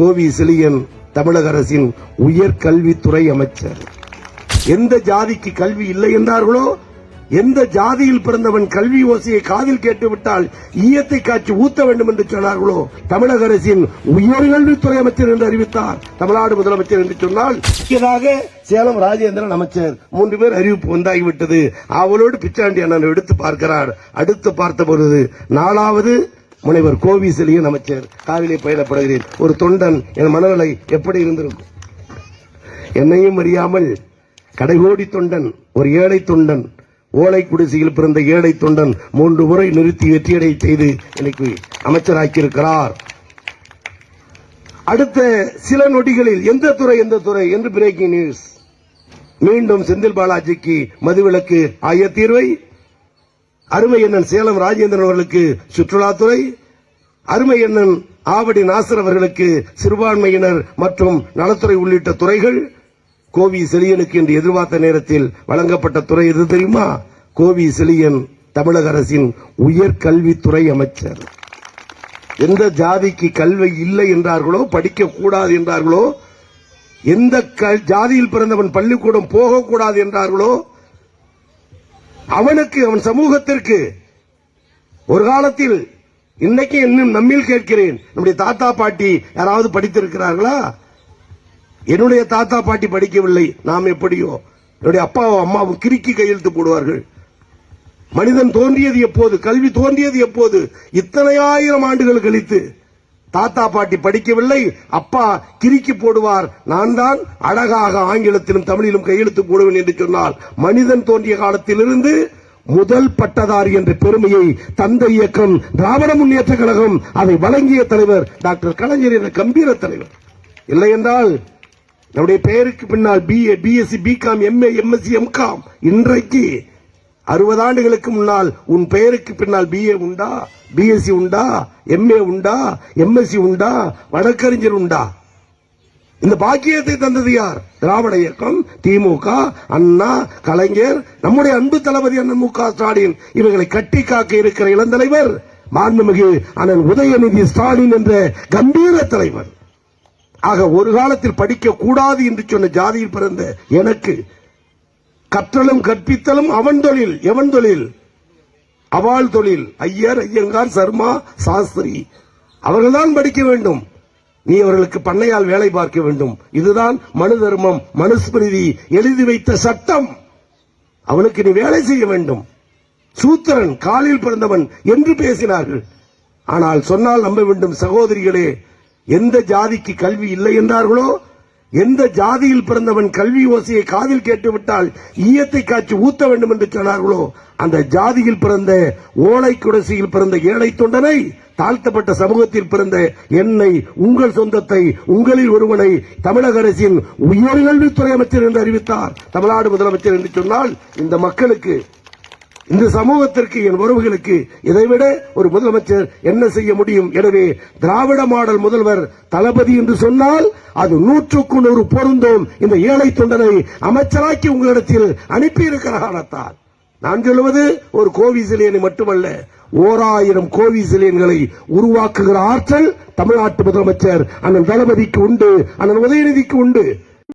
கோவி செலியன் தமிழக அரசின் உயர்கல்வித்துறை அமைச்சர். எந்த ஜாதிக்கு கல்வி இல்லை என்றார்களோ எந்த ஜாதியில் பிறந்தவன் கல்வி ஓசையை காதில் கேட்டுவிட்டால் ஈயத்தை காட்சி ஊத்த வேண்டும் என்று சொன்னார்களோ தமிழக அரசின் உயர்கல்வித்துறை அமைச்சர் என்று அறிவித்தார். தமிழ்நாடு முதலமைச்சர் என்று சொன்னால் முக்கியதாக சேலம் ராஜேந்திரன் அமைச்சர். மூன்று பேர் அறிவிப்பு வந்தாகிவிட்டது. அவளோடு பிச்சாண்டி அண்ணன் எடுத்து பார்க்கிறார். அடுத்து பார்த்த பொழுது நாலாவது முனைவர் கோவி அமைச்சர் காவிலே பயிலப்படுகிறேன். ஒரு தொண்டன் என் மனநிலை எப்படி இருந்திருக்கும்? என்னையும் அறியாமல் கடைகோடி தொண்டன் ஒரு ஏழை தொண்டன் ஓலை குடிசையில் பிறந்த ஏழை தொண்டன் மூன்று முறை நிறுத்தி வெற்றியடை செய்து எனக்கு அமைச்சராக்கியிருக்கிறார். அடுத்த சில நொடிகளில் எந்த துறை எந்த துறை என்று பிரேக்கிங் நியூஸ் மீண்டும் செந்தில் பாலாஜிக்கு மதுவிலக்கு ஆய தீர்வை அருமை அண்ணன் சேலம் ராஜேந்திரன் அவர்களுக்கு சுற்றுலாத்துறை அருமை அண்ணன் ஆவடி நாசர் அவர்களுக்கு சிறுபான்மையினர் மற்றும் நலத்துறை உள்ளிட்ட துறைகள் கோவி செலியனுக்கு என்று எதிர்பார்த்த நேரத்தில் வழங்கப்பட்ட துறை எது தெரியுமா? கோவி செலியன் தமிழக அரசின் உயர்கல்வித்துறை அமைச்சர். எந்த ஜாதிக்கு கல்வி இல்லை என்றார்களோ படிக்க கூடாது என்றார்களோ எந்த ஜாதியில் பிறந்தவன் பள்ளிக்கூடம் போகக்கூடாது என்றார்களோ அவனுக்கு அவன் சமூகத்திற்கு ஒரு காலத்தில் இன்னைக்கு இன்னும் நம்மில் கேட்கிறேன். நம்முடைய தாத்தா பாட்டி யாராவது படித்திருக்கிறார்களா? என்னுடைய தாத்தா பாட்டி படிக்கவில்லை. நாம் எப்படியோ? என்னுடைய அப்பாவும் அம்மாவும் கிறுக்கி கையெழுத்து போடுவார்கள். மனிதன் தோன்றியது எப்போது? கல்வி தோன்றியது எப்போது? இத்தனை ஆயிரம் ஆண்டுகள் கழித்து. தாத்தா பாட்டி படிக்கவில்லை அப்பா கிறுக்கி போடுவார். நான் தான் அழகாக ஆங்கிலத்திலும் தமிழிலும் கையெழுத்து போடுவேன் என்று சொன்னால் மனிதன் தோன்றிய காலத்திலிருந்து முதல் பட்டதாரி என்ற பெருமையை தந்தை இயக்கம் திராவிட முன்னேற்ற கழகம் அதை வழங்கிய தலைவர் டாக்டர் கலைஞர் என்ற கம்பீர தலைவர். இல்லை என்றால் நம்முடைய பெயருக்கு பின்னால் BA BSc BCom MA MSc MCom இன்றைக்கு அறுபது ஆண்டுகளுக்கு முன்னால் உன் பெயருக்கு பின்னால் பிஏ உண்டா? பிஎஸ்சி உண்டா? எம்ஏ உண்டா? எம்எஸ்சி உண்டா? வழக்கறிஞர் உண்டா? இந்த பாக்கியத்தை தந்தது யார்? திராவிட இயக்கம் திமுக அண்ணா கலைஞர் நம்முடைய அன்பு தளபதி அண்ணன் மு க ஸ்டாலின். இவர்களை கட்டி காக்க இருக்கிற இளந்தலைவர் மாண்புமிகு அண்ணன் உதயநிதி ஸ்டாலின் என்ற கம்பீர தலைவர். ஆக ஒரு காலத்தில் படிக்க கூடாது என்று சொன்ன ஜாதியில் பிறந்த எனக்கு கற்றலும் கற்பித்தலும் அவன் தொழில் எவன் தொழில்? அவாள் தொழில். ஐயர் ஐயங்கார் சர்மா சாஸ்திரி. அவர்கள்தான் படிக்க வேண்டும். நீ அவர்களுக்கு பண்ணையால் வேலை பார்க்க வேண்டும். இதுதான் மனு தர்மம் மனுஸ்மிருதி எழுதி வைத்த சட்டம். அவனுக்கு நீ வேலை செய்ய வேண்டும். சூத்திரன் காலில் பிறந்தவன் என்று பேசினார்கள். ஆனால் சொன்னால் நம்ப வேண்டும் சகோதரிகளே எந்த ஜாதிக்கு கல்வி இல்லை என்றார்களோ எந்த ஜாதியில் பிறந்தவன் கல்வி ஓசையை காதில் கேட்டுவிட்டால் ஈயத்தை காய்ச்சி ஊத்த வேண்டும் என்று சொன்னார்களோ அந்த ஜாதியில் பிறந்த ஓலை குடசியில் பிறந்த ஏழை தொண்டனை தாழ்த்தப்பட்ட சமூகத்தில் பிறந்த என்னை உங்கள் சொந்தத்தை உங்களில் ஒருவனை தமிழக அரசின் உயர்கல்வித்துறை அமைச்சர் என்று அறிவித்தார். தமிழ்நாடு முதலமைச்சர் என்று சொன்னால் இந்த மக்களுக்கு இந்த சமூகத்திற்கு என் உறவுகளுக்கு இதைவிட ஒரு முதலமைச்சர் என்ன செய்ய முடியும்? எனவே திராவிட மாடல் முதல்வர் தளபதி என்று சொன்னால் அது நூற்றுக்கு நூறு பொருந்தும். இந்த ஏழை தொண்டனை அமைச்சராக்கி உங்களிடத்தில் அனுப்பியிருக்கிற காரணத்தால் நான் சொல்லுவது ஒரு கோவிசிலியனை மட்டுமல்ல ஓராயிரம் ஆயிரம் கோவிசிலியன்களை உருவாக்குகிற ஆற்றல் தமிழ்நாட்டு முதலமைச்சர் அண்ணன் தளபதிக்கு உண்டு அண்ணன் உதயநிதிக்கு உண்டு.